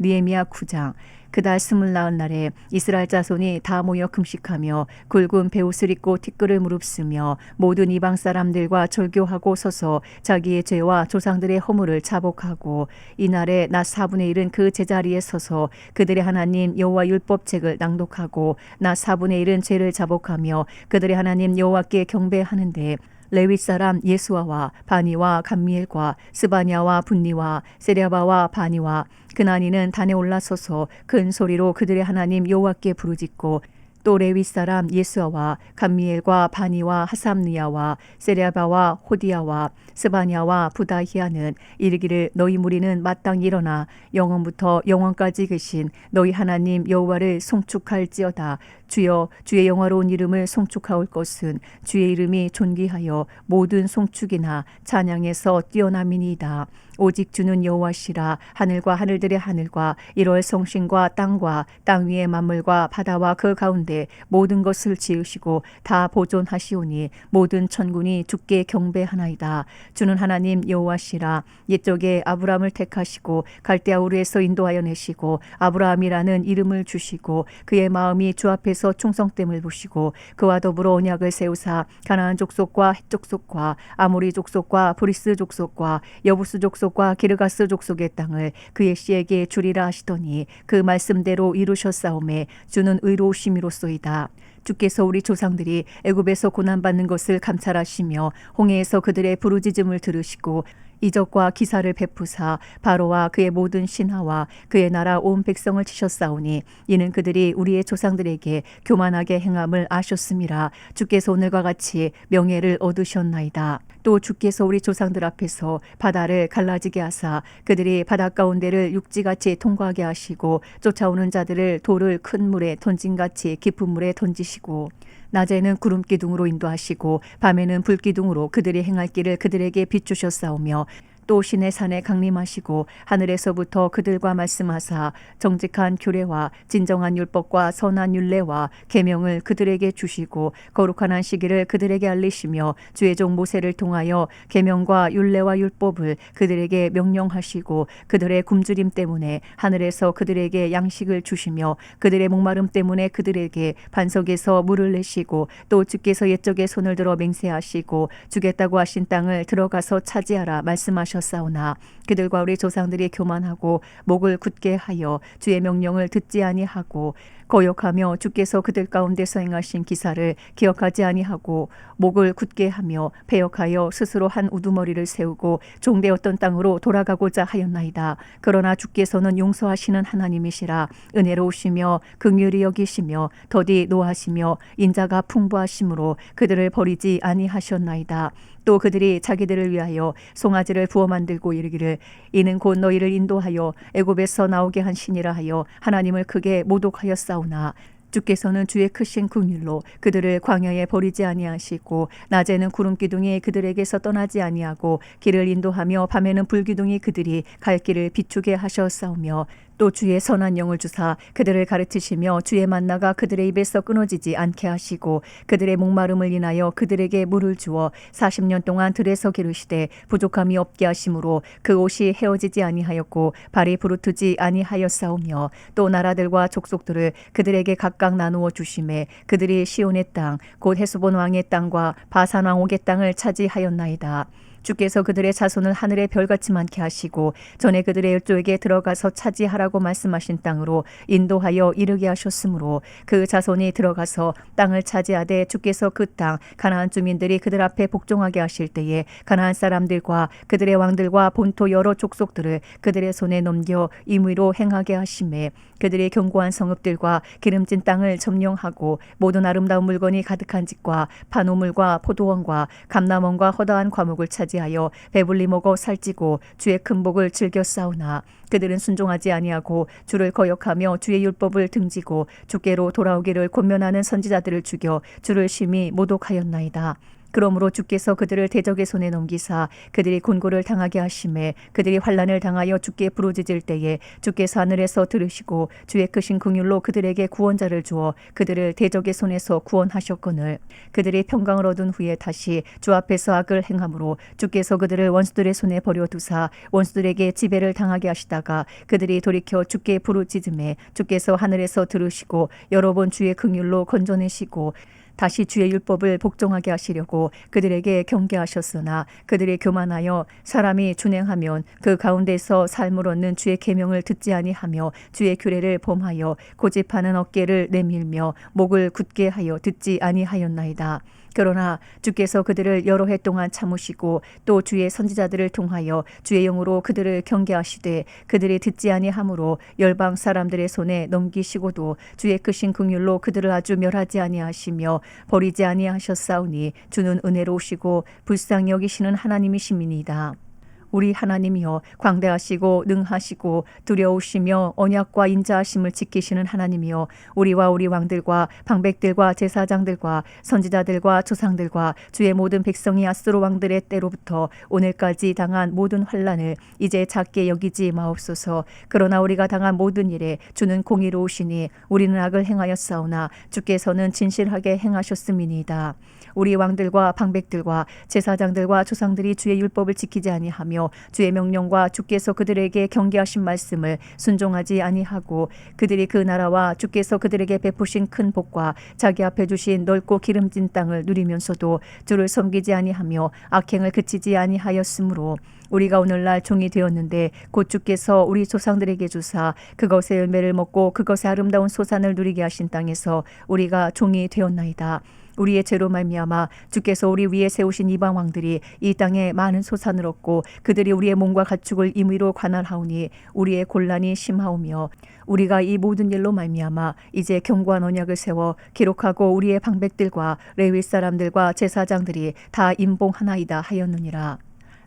니에미야 9장. 그달 스물나흔 날에 이스라엘 자손이 다 모여 금식하며 굵은 베옷을 입고 티끌을 무릅쓰며 모든 이방 사람들과 절교하고 서서 자기의 죄와 조상들의 허물을 자복하고 이날에 낮 4분의 1은 그 제자리에 서서 그들의 하나님 여호와 율법책을 낭독하고 낮 4분의 1은 죄를 자복하며 그들의 하나님 여호와께 경배하는데 레위 사람 예수아와 바니와 감미엘과 스바냐와 분니와 세레바와 바니와 그나니는 단에 올라서서 큰 소리로 그들의 하나님 여호와께 부르짖고 또 레위 사람 예수아와 감미엘과 바니와 하삼니아와 세레바와 호디아와 스바냐와 부다히아는 이르기를 너희 무리는 마땅히 일어나 영원부터 영원까지 계신 너희 하나님 여호와를 송축할지어다 주여 주의 영화로운 이름을 송축하올 것은 주의 이름이 존귀하여 모든 송축이나 찬양에서 뛰어남이니이다. 오직 주는 여호와시라 하늘과 하늘들의 하늘과 이월 성신과 땅과 땅 위의 만물과 바다와 그 가운데 모든 것을 지으시고 다 보존하시오니 모든 천군이 주께 경배하나이다. 주는 하나님 여호와시라 옛적에 아브라함을 택하시고 갈대아 우르에서 인도하여 내시고 아브라함이라는 이름을 주시고 그의 마음이 주 앞에 서 충성됨을 보시고 그와 더불어 언약을 세우사 가나안 족속과 헷 족속과 아모리 족속과 브리스 족속과 여부스 족속과 기르가스 족속의 땅을 그의 씨에게 주리라 하시더니 그 말씀대로 이루셨사오매 주는 의로우심이로소이다. 주께서 우리 조상들이 애굽에서 고난받는 것을 감찰하시며 홍해에서 그들의 부르짖음을 들으시고 이적과 기사를 베푸사 바로와 그의 모든 신하와 그의 나라 온 백성을 치셨사오니 이는 그들이 우리의 조상들에게 교만하게 행함을 아셨음이라 주께서 오늘과 같이 명예를 얻으셨나이다. 또 주께서 우리 조상들 앞에서 바다를 갈라지게 하사 그들이 바다 가운데를 육지같이 통과하게 하시고 쫓아오는 자들을 돌을 큰 물에 던진같이 깊은 물에 던지시고 낮에는 구름 기둥으로 인도하시고 밤에는 불 기둥으로 그들이 행할 길을 그들에게 비추셨사오며 또 신의 산에 강림하시고 하늘에서부터 그들과 말씀하사 정직한 규례와 진정한 율법과 선한 율례와 계명을 그들에게 주시고 거룩한 안식일을 그들에게 알리시며 주의 종 모세를 통하여 계명과 율례와 율법을 그들에게 명령하시고 그들의 굶주림 때문에 하늘에서 그들에게 양식을 주시며 그들의 목마름 때문에 그들에게 반석에서 물을 내시고 또 주께서 옛적에 손을 들어 맹세하시고 주겠다고 하신 땅을 들어가서 차지하라 말씀하셨 하셨사오나 그들과 우리 조상들이 교만하고 목을 굳게 하여 주의 명령을 듣지 아니하고 거역하며 주께서 그들 가운데서 행하신 기사를 기억하지 아니하고 목을 굳게 하며 배역하여 스스로 한 우두머리를 세우고 종되었던 땅으로 돌아가고자 하였나이다. 그러나 주께서는 용서하시는 하나님이시라 은혜로우시며 긍휼히 여기시며 더디 노하시며 인자가 풍부하심으로 그들을 버리지 아니하셨나이다. 또 그들이 자기들을 위하여 송아지를 부어 만들고 이르기를 이는 곧 너희를 인도하여 애굽에서 나오게 한 신이라 하여 하나님을 크게 모독하였사 오나 주께서는 주의 크신 긍휼로 그들을 광야에 버리지 아니하시고 낮에는 구름 기둥이 그들에게서 떠나지 아니하고 길을 인도하며 밤에는 불 기둥이 그들이 갈 길을 비추게 하셨사오며 또 주의 선한 영을 주사 그들을 가르치시며 주의 만나가 그들의 입에서 끊어지지 않게 하시고 그들의 목마름을 인하여 그들에게 물을 주어 40년 동안 들에서 기르시되 부족함이 없게 하심으로 그 옷이 헤어지지 아니하였고 발이 부르트지 아니하였사오며 또 나라들과 족속들을 그들에게 각각 나누어 주심에 그들이 시온의 땅 곧 헤스본 왕의 땅과 바산 왕 옥의 땅을 차지하였나이다. 주께서 그들의 자손을 하늘의 별같이 많게 하시고 전에 그들의 열조에게 들어가서 차지하라고 말씀하신 땅으로 인도하여 이르게 하셨으므로 그 자손이 들어가서 땅을 차지하되 주께서 그 땅 가나안 주민들이 그들 앞에 복종하게 하실 때에 가나안 사람들과 그들의 왕들과 본토 여러 족속들을 그들의 손에 넘겨 임의로 행하게 하심에 그들의 견고한 성읍들과 기름진 땅을 점령하고 모든 아름다운 물건이 가득한 집과 파노물과 포도원과 감남원과 허다한 과목을 차지 하여 배불리 먹어 살찌고 주의 큰 복을 즐겨 싸우나 그들은 순종하지 아니하고 주를 거역하며 주의 율법을 등지고 주께로 돌아오기를 권면하는 선지자들을 죽여 주를 심히 모독하였나이다. 그러므로 주께서 그들을 대적의 손에 넘기사 그들이 곤고를 당하게 하심에 그들이 환란을 당하여 주께 부르짖을 때에 주께서 하늘에서 들으시고 주의 크신 긍휼로 그들에게 구원자를 주어 그들을 대적의 손에서 구원하셨거늘 그들이 평강을 얻은 후에 다시 주 앞에서 악을 행함으로 주께서 그들을 원수들의 손에 버려 두사 원수들에게 지배를 당하게 하시다가 그들이 돌이켜 주께 부르짖음에 주께서 하늘에서 들으시고 여러 번 주의 긍휼로 건져내시고 다시 주의 율법을 복종하게 하시려고 그들에게 경계하셨으나 그들이 교만하여 사람이 준행하면 그 가운데서 삶을 얻는 주의 계명을 듣지 아니하며 주의 규례를 범하여 고집하는 어깨를 내밀며 목을 굳게 하여 듣지 아니하였나이다. 그러나 주께서 그들을 여러 해 동안 참으시고 또 주의 선지자들을 통하여 주의 영으로 그들을 경계하시되 그들이 듣지 아니하므로 열방 사람들의 손에 넘기시고도 주의 크신 긍휼로 그들을 아주 멸하지 아니하시며 버리지 아니하셨사오니 주는 은혜로우시고 불쌍히 여기시는 하나님이시민이다. 우리 하나님이여 광대하시고 능하시고 두려우시며 언약과 인자하심을 지키시는 하나님이여 우리와 우리 왕들과 방백들과 제사장들과 선지자들과 조상들과 주의 모든 백성이 아스로 왕들의 때로부터 오늘까지 당한 모든 환란을 이제 작게 여기지 마옵소서. 그러나 우리가 당한 모든 일에 주는 공의로우시니 우리는 악을 행하였사오나 주께서는 진실하게 행하셨음이니이다 우리 왕들과 방백들과 제사장들과 조상들이 주의 율법을 지키지 아니하며 주의 명령과 주께서 그들에게 경계하신 말씀을 순종하지 아니하고 그들이 그 나라와 주께서 그들에게 베푸신 큰 복과 자기 앞에 주신 넓고 기름진 땅을 누리면서도 주를 섬기지 아니하며 악행을 그치지 아니하였으므로 우리가 오늘날 종이 되었는데 곧 주께서 우리 조상들에게 주사 그것의 열매를 먹고 그것의 아름다운 소산을 누리게 하신 땅에서 우리가 종이 되었나이다. 우리의 죄로 말미암아 주께서 우리 위에 세우신 이방 왕들이 이 땅에 많은 소산을 얻고 그들이 우리의 몸과 가축을 임의로 관할하오니 우리의 곤란이 심하오며 우리가 이 모든 일로 말미암아 이제 견고한 언약을 세워 기록하고 우리의 방백들과 레위 사람들과 제사장들이 다 임봉하나이다 하였느니라.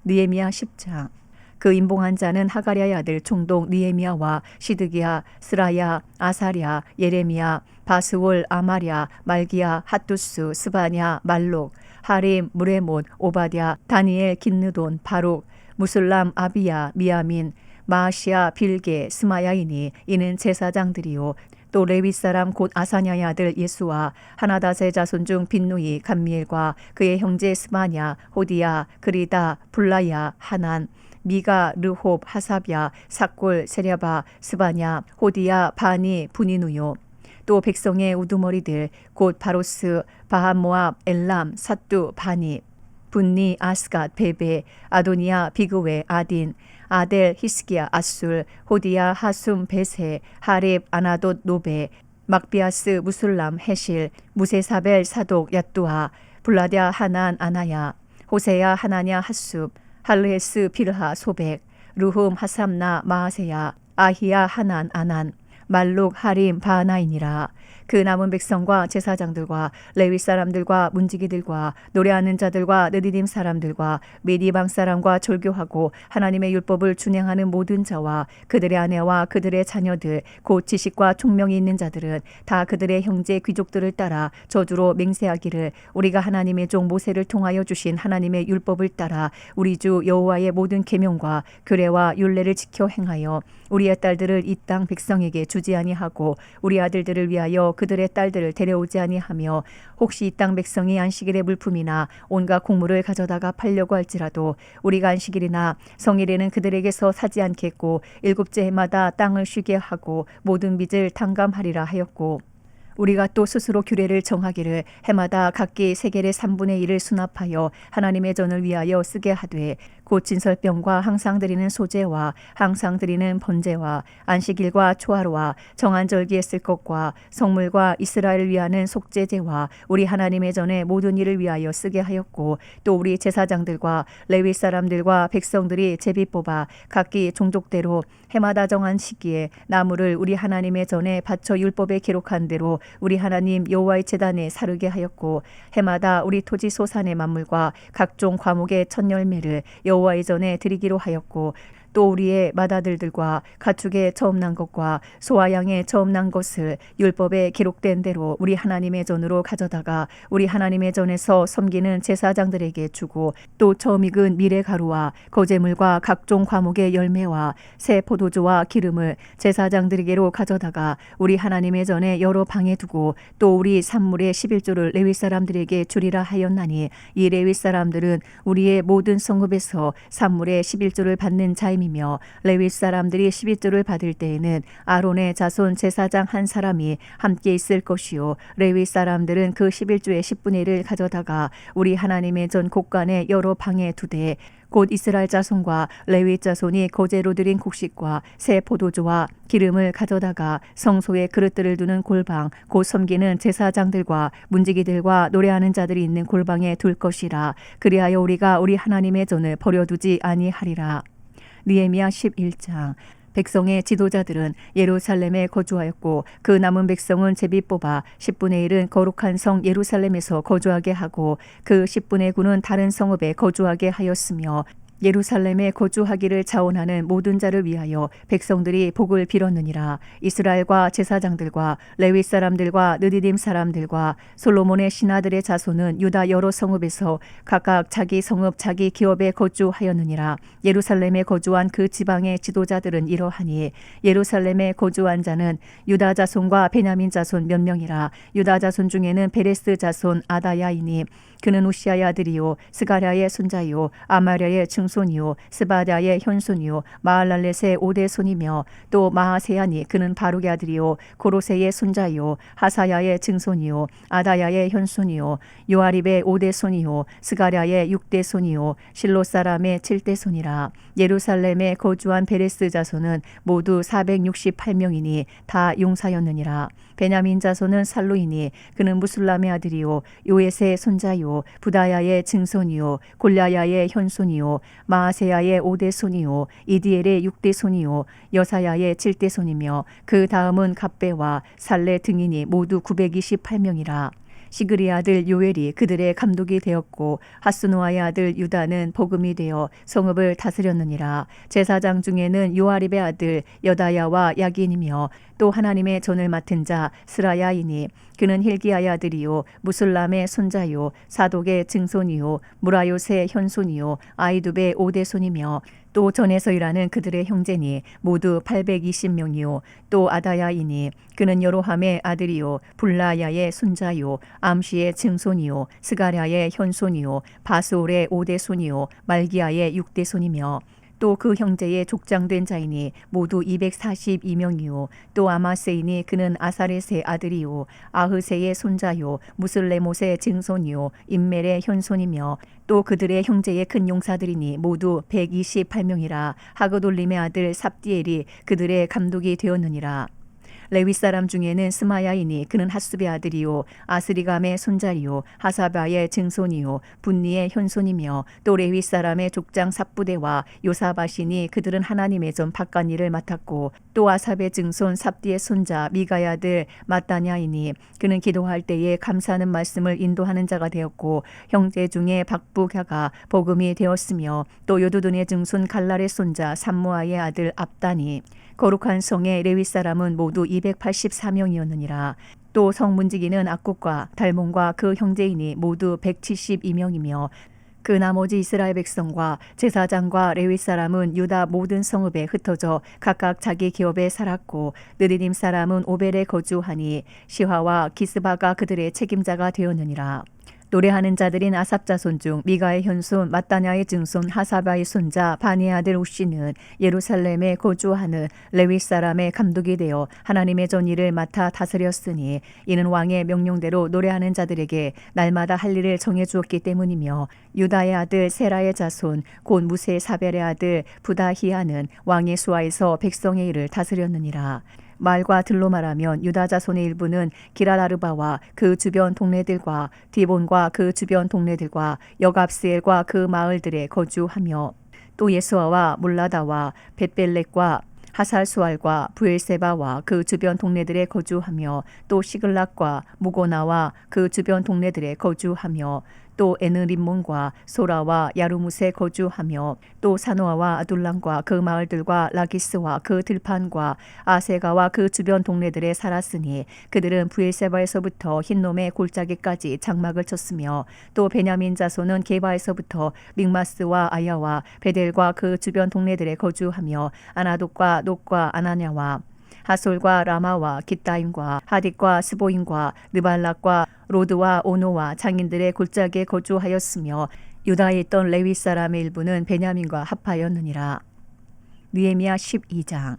느헤미야 10장 그 임봉한 자는 하가랴의 아들 총독 니에미야와 시드기야, 스라야, 아사랴, 예레미야, 바스월, 아마랴, 말기야, 핫두스, 스바냐, 말록, 하림, 무레못, 오바댜, 다니엘, 긴느돈, 바룩, 무슬람, 아비야, 미야민, 마시아, 빌게, 스마야이니 이는 제사장들이요. 또 레위 사람 곧 아사냐의 아들 예수와 하나다세 자손 중 빈누이 감미엘과 그의 형제 스마냐 호디야 그리다 불라야 하난 미가 르홉 하사비아 사골 세랴바 스바냐 호디야 바니 분이누요. 또 백성의 우두머리들 곧 바로스 바하모압 엘람 사뚜 바니 분니 아스갓 베베 아도니아 비그웨 아딘 아델 히스기야 아술 호디야 하숨 베세 하렙 아나돗 노베 막비아스 무술람 헤실 무세사벨 사독 야뚜아 블라디아 하난 아나야 호세야 하나냐 핫숲 할르헤스 필하 소백 루흠 하삼나 마하세야 아히야 하난 아난 말룩 하림 바나이니라 그 남은 백성과 제사장들과 레위 사람들과 문지기들과 노래하는 자들과 느디딤 사람들과 미디방 사람과 졸교하고 하나님의 율법을 준행하는 모든 자와 그들의 아내와 그들의 자녀들 곧 지식과 총명이 있는 자들은 다 그들의 형제 귀족들을 따라 저주로 맹세하기를 우리가 하나님의 종 모세를 통하여 주신 하나님의 율법을 따라 우리 주 여호와의 모든 계명과 규례와 율례를 지켜 행하여 우리의 딸들을 이 땅 백성에게 주지 아니하고 우리 아들들을 위하여 그들의 딸들을 데려오지 아니하며 혹시 이 땅 백성이 안식일의 물품이나 온갖 곡물을 가져다가 팔려고 할지라도 우리가 안식일이나 성일에는 그들에게서 사지 않겠고 일곱째 해마다 땅을 쉬게 하고 모든 빚을 탕감하리라 하였고 우리가 또 스스로 규례를 정하기를 해마다 각기 세겔의 3분의 1을 수납하여 하나님의 전을 위하여 쓰게 하되 곧 진설병과 항상 드리는 소재와 항상 드리는 번제와 안식일과 초하루와 정한절기에 쓸 것과 성물과 이스라엘을 위하는 속죄제와 우리 하나님의 전에 모든 일을 위하여 쓰게 하였고 또 우리 제사장들과 레위 사람들과 백성들이 제비 뽑아 각기 종족대로 해마다 정한 시기에 나무를 우리 하나님의 전에 바쳐 율법에 기록한 대로 우리 하나님 여호와의 제단에 사르게 하였고 해마다 우리 토지 소산의 만물과 각종 과목의 첫 열매를 여호와의 전에 드리기로 하였고 또 우리의 맏아들들과 가축의 처음 난 것과 소와 양의 처음 난 것을 율법에 기록된 대로 우리 하나님의 전으로 가져다가 우리 하나님의 전에서 섬기는 제사장들에게 주고 또 처음 익은 미래 가루와 거제물과 각종 과목의 열매와 새 포도주와 기름을 제사장들에게로 가져다가 우리 하나님의 전에 여러 방에 두고 또 우리 산물의 11조를 레위 사람들에게 주리라 하였나니 이 레위 사람들은 우리의 모든 성읍에서 산물의 11조를 받는 자 임이며 레위 사람들이 11조를 받을 때에는 아론의 자손 제사장 한 사람이 함께 있을 것이요 레위 사람들은 그 11조의 10분의 1을 가져다가 우리 하나님의 전 곳간에 여러 방에 두되 곧 이스라엘 자손과 레위 자손이 거제로 드린 곡식과 새 포도주와 기름을 가져다가 성소에 그릇들을 두는 골방 곧 섬기는 제사장들과 문지기들과 노래하는 자들이 있는 골방에 둘 것이라. 그리하여 우리가 우리 하나님의 전을 버려두지 아니하리라 니에미야 11장. 백성의 지도자들은 예루살렘에 거주하였고 그 남은 백성은 제비 뽑아 10분의 1은 거룩한 성 예루살렘에서 거주하게 하고 그 10분의 9는 다른 성읍에 거주하게 하였으며 예루살렘에 거주하기를 자원하는 모든 자를 위하여 백성들이 복을 빌었느니라. 이스라엘과 제사장들과 레위 사람들과 느디딤 사람들과 솔로몬의 신하들의 자손은 유다 여러 성읍에서 각각 자기 성읍 자기 기업에 거주하였느니라. 예루살렘에 거주한 그 지방의 지도자들은 이러하니 예루살렘에 거주한 자는 유다 자손과 베냐민 자손 몇 명이라. 유다 자손 중에는 베레스 자손 아다야이니 그는 우시아의 아들이요 스가랴의 손자요 아마랴의 증손이요 스바다의 현손이요 마할랄렛의 오대 손이며 또 마하세야니 그는 바룩의 아들이요 고로세의 손자요 하사야의 증손이요 아다야의 현손이요 요아립의 오대 손이요 스가랴의 육대 손이요 실로 사람의 칠대 손이라. 예루살렘에 거주한 베레스 자손은 모두 468명이니 다 용사였느니라. 베냐민 자손은 살로이니 그는 무술람의 아들이요 요에스의 손자요 부다야의 증손이요 골야야의 현손이요 마아세야의 오대 손이요 이디엘의 육대 손이요 여사야의 칠대 손이며 그 다음은 갑배와 살레 등이니 모두 928명이라 시그리 아들 요엘이 그들의 감독이 되었고 하스노아의 아들 유다는 복음이 되어 성읍을 다스렸느니라. 제사장 중에는 요아립의 아들 여다야와 야긴이며 또 하나님의 전을 맡은 자 스라야이니 그는 힐기야의 아들이요 무슬람의 손자요 사독의 증손이요 무라요의 현손이요 아이두의 오대손이며 또 전에서 일하는 그들의 형제니 모두 820명이요. 또 아다야이니 그는 여로함의 아들이요. 불라야의 손자요. 암시의 증손이요. 스가랴의 현손이요. 바스올의 오대손이요. 말기야의 육대손이며 또 그 형제의 족장된 자이니 모두 242명이요. 또 아마세이니 그는 아사렛의 아들이요. 아흐세의 손자요. 무슬레못의 증손이요. 임멜의 현손이며 또 그들의 형제의 큰 용사들이니 모두 128명이라. 하그돌림의 아들 삽디엘이 그들의 감독이 되었느니라 레위 사람 중에는 스마야이니 그는 하스베 아들이요 아스리감의 손자리요 하사바의 증손이요 분니의 현손이며 또 레위 사람의 족장 삽부대와 요사바시니 그들은 하나님의 전 바깥 일을 맡았고 또 아삽의 증손 삽디의 손자 미가의 아들 마따냐이니 그는 기도할 때에 감사하는 말씀을 인도하는 자가 되었고 형제 중에 박부갸가 복음이 되었으며 또 요두둔의 증손 갈랄의 손자 삼무아의 아들 압다니 거룩한 성의 레위 사람은 모두 284명이었느니라. 또 성문지기는 악국과 달몬과 그 형제인이 모두 172명이며 그 나머지 이스라엘 백성과 제사장과 레위 사람은 유다 모든 성읍에 흩어져 각각 자기 기업에 살았고 느리님 사람은 오벨에 거주하니 시화와 기스바가 그들의 책임자가 되었느니라. 노래하는 자들인 아삽 자손 중 미가의 현손 마따냐의 증손 하사바의 손자 바니의 아들 우시는 예루살렘에 거주하는 레위 사람의 감독이 되어 하나님의 전일을 맡아 다스렸으니 이는 왕의 명령대로 노래하는 자들에게 날마다 할 일을 정해 주었기 때문이며 유다의 아들 세라의 자손 곧 무세 사벨의 아들 부다히아는 왕의 수하에서 백성의 일을 다스렸느니라 말과 들로 말하면 유다 자손의 일부는 기라라르바와 그 주변 동네들과 디본과 그 주변 동네들과 여갑스엘과 그 마을들에 거주하며 또 예수아와 물라다와 벳벨렉과 하살수알과 부엘세바와 그 주변 동네들에 거주하며 또 시글락과 무고나와 그 주변 동네들에 거주하며 또 에느림몬과 소라와 야르무세 거주하며 또 사노아와 아둘람과 그 마을들과 라기스와 그 들판과 아세가와 그 주변 동네들에 살았으니 그들은 부엘세바에서부터 흰놈의 골짜기까지 장막을 쳤으며 또 베냐민 자손은 게바에서부터 믹마스와 아야와 베델과 그 주변 동네들에 거주하며 아나독과 녹과 아나냐와 하솔과 라마와 기타임과 하딕과 스보임과 느발락과 로드와 오노와 장인들의 골짜기에 거주하였으며 유다에 있던 레위 사람의 일부는 베냐민과 합하였느니라. 느헤미야 12장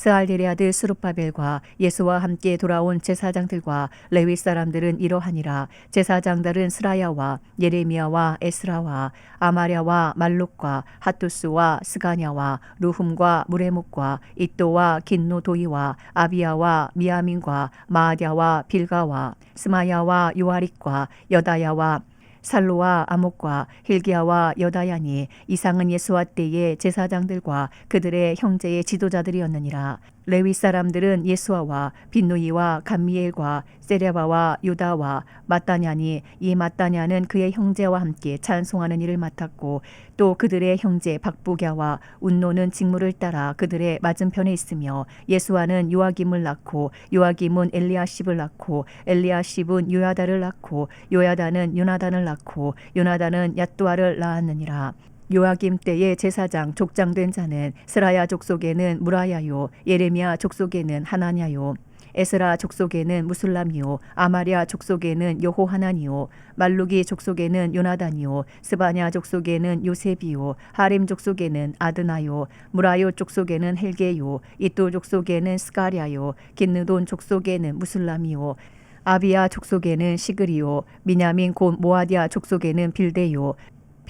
스알델의 아들 스룹바벨과 예수와 함께 돌아온 제사장들과 레위 사람들은 이러하니라. 제사장들은 스라야와 예레미야와 에스라와 아마랴와 말룩과 핫투스와 스가냐와 루훔과 무레목과 이또와 긴노도이와 아비야와 미야민과 마아랴와 빌가와 스마야와 요아릭과 여다야와 살로와 아목과 힐기야와 여다야니 이상은 예수와 때의 제사장들과 그들의 형제의 지도자들이었느니라. 레위 사람들은 예수아와 빈누이와 감미엘과 세레바와 유다와 마따냐니 이 마따냐는 그의 형제와 함께 찬송하는 일을 맡았고 또 그들의 형제 박부갸와 운노는 직무를 따라 그들의 맞은편에 있으며 예수아는 요아김을 낳고 요아김은 엘리아십을 낳고 엘리아십은 요야다를 낳고 요야다는 요나단을 낳고 요나단은 야뚜아를 낳았느니라 요아김 때의 제사장 족장된 자는 스라야 족속에는 무라야요 예레미야 족속에는 하나냐요 에스라 족속에는 무술람이요 아마랴 족속에는 여호하나니요 말루기 족속에는 요나단이요 스바냐 족속에는 요셉이요 하림 족속에는 아드나요 무라요 족속에는 헬게요 이또 족속에는 스가랴요 긴느돈 족속에는 무술람이요 아비야 족속에는 시그리요 미냐민 곧 모아디아 족속에는 빌데요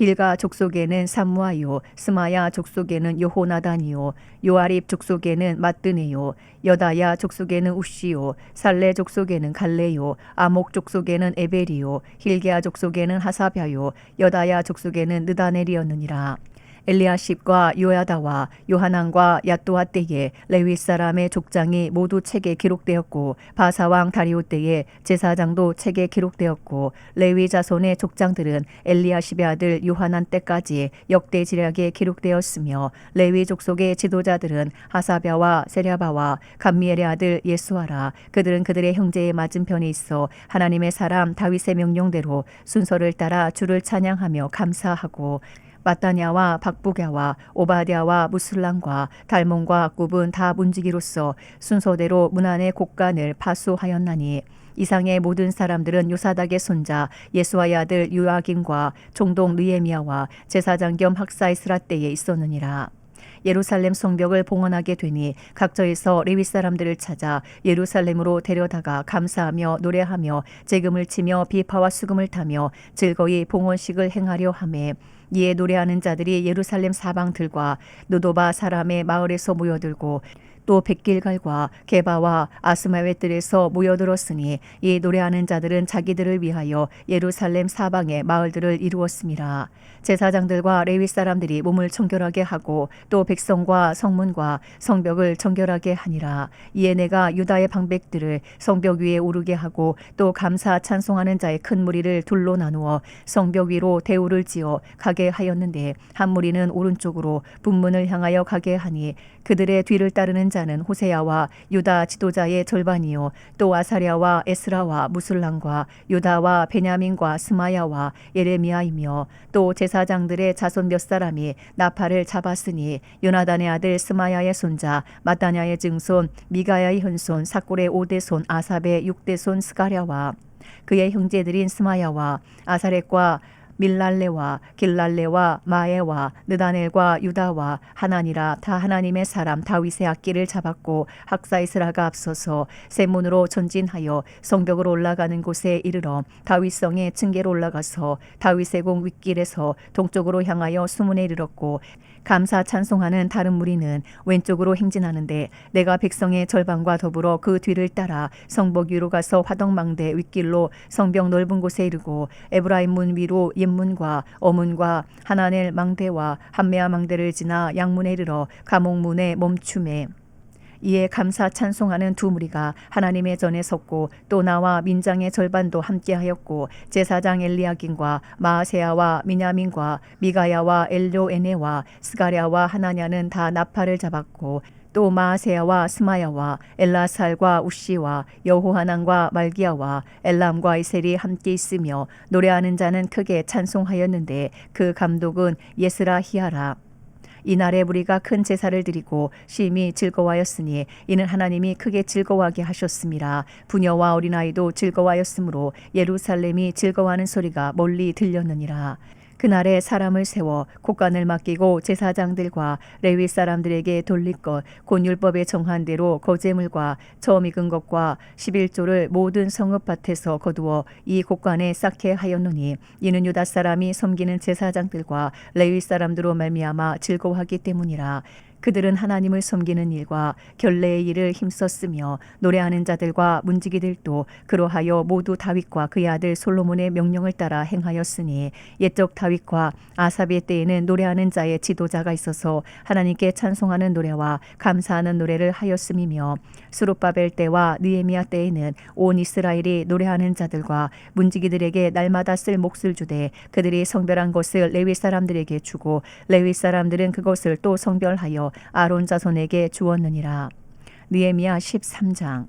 빌가 족속에는 삼무아요 스마야 족속에는 요호나단이요 요아립 족속에는 마뜨네요 여다야 족속에는 우시요 살레 족속에는 갈레요 아목 족속에는 에벨이요 힐게아 족속에는 하사벼요 여다야 족속에는 느다넬이었느니라 엘리아십과 요야다와 요하난과 야또아 때에 레위 사람의 족장이 모두 책에 기록되었고 바사왕 다리오 때에 제사장도 책에 기록되었고 레위 자손의 족장들은 엘리아십의 아들 요하난 때까지 역대 지략에 기록되었으며 레위 족속의 지도자들은 하사랴와 세랴바와 감미엘의 아들 예수아라 그들은 그들의 형제의 맞은편에 있어 하나님의 사람 다윗의 명령대로 순서를 따라 주를 찬양하며 감사하고 마따냐와 박부갸와 오바댜와 무슬람과 달몬과 굽은 다 문지기로서 순서대로 문안의 곡간을 파수하였나니 이상의 모든 사람들은 요사닥의 손자 예수와의 아들 요아김과 종동 느에미야와 제사장 겸 학사 이스라 때에 있었느니라. 예루살렘 성벽을 봉헌하게 되니 각처에서 레위 사람들을 찾아 예루살렘으로 데려다가 감사하며 노래하며 재금을 치며 비파와 수금을 타며 즐거이 봉헌식을 행하려 하매 이에 노래하는 자들이 예루살렘 사방들과 노도바 사람의 마을에서 모여들고 또 백길갈과 게바와 아스마웨 뜰에서 모여들었으니 이 노래하는 자들은 자기들을 위하여 예루살렘 사방의 마을들을 이루었습니다. 제사장들과 레위 사람들이 몸을 청결하게 하고 또 백성과 성문과 성벽을 청결하게 하니라. 이에 내가 유다의 방백들을 성벽 위에 오르게 하고 또 감사 찬송하는 자의 큰 무리를 둘로 나누어 성벽 위로 대우를 지어 가게 하였는데 한 무리는 오른쪽으로 분문을 향하여 가게 하니 그들의 뒤를 따르는 자는 호세야와 유다 지도자의 절반이요 또 아사랴와 에스라와 무술랑과 유다와 베냐민과 스마야와 예레미야이며 또 제사장들의 자손 몇 사람이 나팔을 잡았으니 요나단의 아들 스마야의 손자 마따냐의 증손 미가야의 현손 사골의 오대손 아삽의 육대손 스가랴와 그의 형제들인 스마야와 아사렛과 밀랄레와 길랄레와 마에와 느다넬과 유다와 하나니라. 다 하나님의 사람 다윗의 악기를 잡았고 학사 이스라가 앞서서 세문으로 전진하여 성벽으로 올라가는 곳에 이르러 다윗성의 층계로 올라가서 다윗의 공 윗길에서 동쪽으로 향하여 수문에 이르렀고 감사 찬송하는 다른 무리는 왼쪽으로 행진하는데 내가 백성의 절반과 더불어 그 뒤를 따라 성벽 위로 가서 화덕망대 윗길로 성벽 넓은 곳에 이르고 에브라임 문 위로 옛문과 어문과 하나넬 망대와 한메아 망대를 지나 양문에 이르러 감옥문에 멈춤에 이에 감사 찬송하는 두 무리가 하나님의 전에 섰고 또 나와 민장의 절반도 함께하였고 제사장 엘리야긴과 마아세야와 미냐민과 미가야와 엘료에네와 스가랴와 하나냐는 다 나팔을 잡았고 또 마아세야와 스마야와 엘라살과 우시와 여호하난과 말기야와 엘람과 이셀이 함께 있으며 노래하는 자는 크게 찬송하였는데 그 감독은 예스라 히야라 이날에 우리가 큰 제사를 드리고 심히 즐거워하였으니 이는 하나님이 크게 즐거워하게 하셨습니다. 부녀와 어린아이도 즐거워하였으므로 예루살렘이 즐거워하는 소리가 멀리 들렸느니라. 그날에 사람을 세워 곡간을 맡기고 제사장들과 레위 사람들에게 돌릴 것, 곧 율법에 정한 대로 거제물과 처음 익은 것과 11조를 모든 성읍 밭에서 거두어 이 곡간에 쌓게 하였노니 이는 유다 사람이 섬기는 제사장들과 레위 사람들로 말미암아 즐거워하기 때문이라. 그들은 하나님을 섬기는 일과 결례의 일을 힘썼으며 노래하는 자들과 문지기들도 그로하여 모두 다윗과 그의 아들 솔로몬의 명령을 따라 행하였으니 옛적 다윗과 아삽의 때에는 노래하는 자의 지도자가 있어서 하나님께 찬송하는 노래와 감사하는 노래를 하였음이며 수룹바벨 때와 느헤미야 때에는 온 이스라엘이 노래하는 자들과 문지기들에게 날마다 쓸 몫을 주되 그들이 성별한 것을 레위 사람들에게 주고 레위 사람들은 그것을 또 성별하여 아론 자손에게 주었느니라. 느헤미야 13장.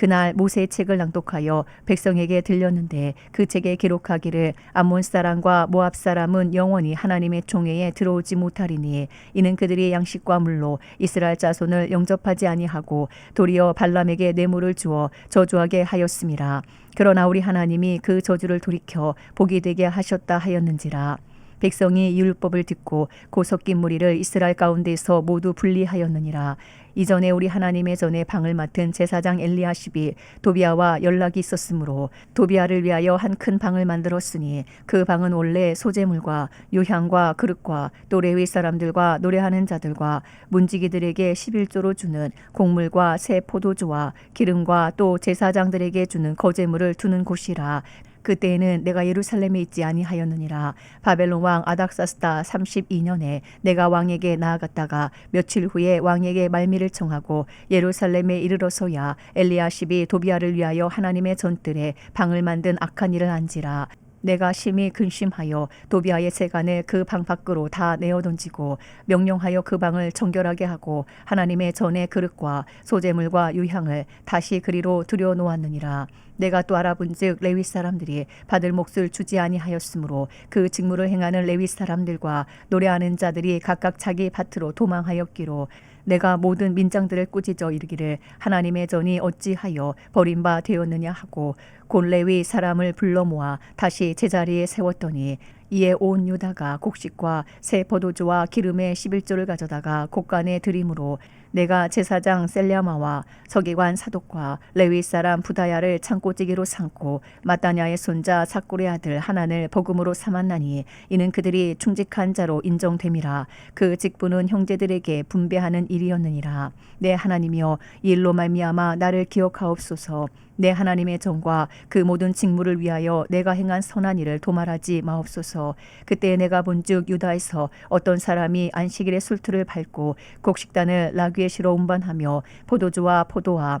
그날 모세의 책을 낭독하여 백성에게 들렸는데 그 책에 기록하기를 암몬 사람과 모압 사람은 영원히 하나님의 총회에 들어오지 못하리니 이는 그들이 양식과 물로 이스라엘 자손을 영접하지 아니하고 도리어 발람에게 뇌물을 주어 저주하게 하였음이라 그러나 우리 하나님이 그 저주를 돌이켜 복이 되게 하셨다 하였는지라 백성이 율법을 듣고 고 섞인 무리를 이스라엘 가운데서 모두 분리하였느니라. 이전에 우리 하나님의 전에 방을 맡은 제사장 엘리야십이 도비아와 연락이 있었으므로 도비아를 위하여 한 큰 방을 만들었으니 그 방은 원래 소재물과 유향과 그릇과 또 레위 사람들과 노래하는 자들과 문지기들에게 11조로 주는 곡물과 새 포도주와 기름과 또 제사장들에게 주는 거제물을 두는 곳이라 그때에는 내가 예루살렘에 있지 아니하였느니라. 바벨론 왕 아닥사스다 32년에 내가 왕에게 나아갔다가 며칠 후에 왕에게 말미를 청하고 예루살렘에 이르러서야 엘리야십이 도비아를 위하여 하나님의 전뜰에 방을 만든 악한 일을 한지라 내가 심히 근심하여 도비아의 세간을 그방 밖으로 다 내어 던지고 명령하여 그 방을 정결하게 하고 하나님의 전의 그릇과 소재물과 유향을 다시 그리로 들여 놓았느니라. 내가 또 알아본즉 레위 사람들이 받을 몫을 주지 아니하였으므로 그 직무를 행하는 레위 사람들과 노래하는 자들이 각각 자기 밭으로 도망하였기로 내가 모든 민장들을 꾸짖어 이르기를 하나님의 전이 어찌하여 버림바 되었느냐 하고 곤레위 사람을 불러 모아 다시 제자리에 세웠더니 이에 온 유다가 곡식과 새 포도주와 기름의 11조를 가져다가 곡간에 드림으로 내가 제사장 셀랴마와 서기관 사독과 레위 사람 부다야를 창고찌개로 삼고 마따냐의 손자 사꿀의 아들 하난을 복음으로 삼았나니 이는 그들이 충직한 자로 인정됨이라 그 직분은 형제들에게 분배하는 일이었느니라 내 하나님이여 이 일로 말미암아 나를 기억하옵소서 내 하나님의 정과 그 모든 직무를 위하여 내가 행한 선한 일을 도말하지 마옵소서. 그때 내가 본즉 유다에서 어떤 사람이 안식일에 술틀을 밟고 곡식단을 나귀 에 실어 운반하며 포도주와 포도와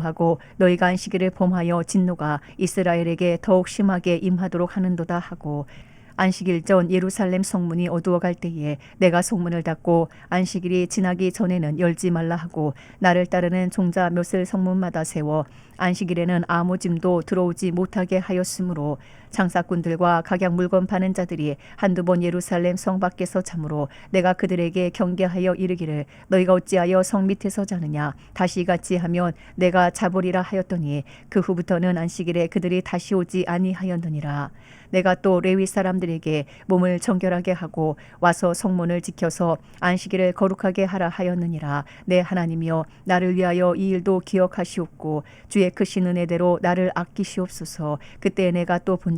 하고 너희가 안식일을 범하여 진노가 이스라엘에게 더욱 심하게 임하도록 하는도다 하고 안식일 전 예루살렘 성문이 어두워갈 때에 내가 성문을 닫고 안식일이 지나기 전에는 열지 말라 하고 나를 따르는 종자 몇을 성문마다 세워 안식일에는 아무 짐도 들어오지 못하게 하였으므로 장사꾼들과 각양 물건 파는 자들이 한두 번 예루살렘 성 밖에서 참으로 내가 그들에게 경계하여 이르기를 너희가 어찌하여 성 밑에서 자느냐? 다시 같이 하면 내가 잡으리라 하였더니 그 후부터는 안식일에 그들이 다시 오지 아니하였느니라. 내가 또 레위 사람들에게 몸을 정결하게 하고 와서 성문을 지켜서 안식일을 거룩하게 하라 하였느니라. 내 하나님이여 나를 위하여 이 일도 기억하시옵고 주의 크신 은혜대로 나를 아끼시옵소서. 그때 내가 또본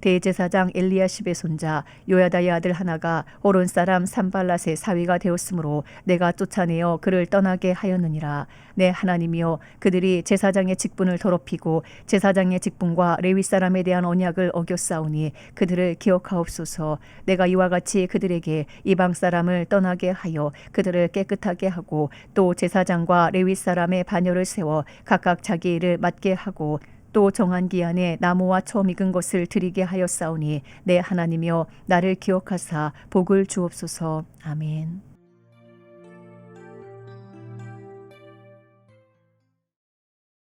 대제사장 엘리야십의 손자 요야다의 아들 하나가 호론 사람 산발랏의 사위가 되었으므로 내가 쫓아내어 그를 떠나게 하였느니라. 내 하나님이여 그들이 제사장의 직분을 더럽히고 제사장의 직분과 레위 사람에 대한 언약을 어겼사오니 그들을 기억하옵소서. 내가 이와 같이 그들에게 이방 사람을 떠나게 하여 그들을 깨끗하게 하고 또 제사장과 레위 사람의 반열을 세워 각각 자기 일을 맡게 하고 또 정한 기한에 나무와 처음 익은 것을 드리게 하였사오니 내 하나님이여 나를 기억하사 복을 주옵소서 아멘.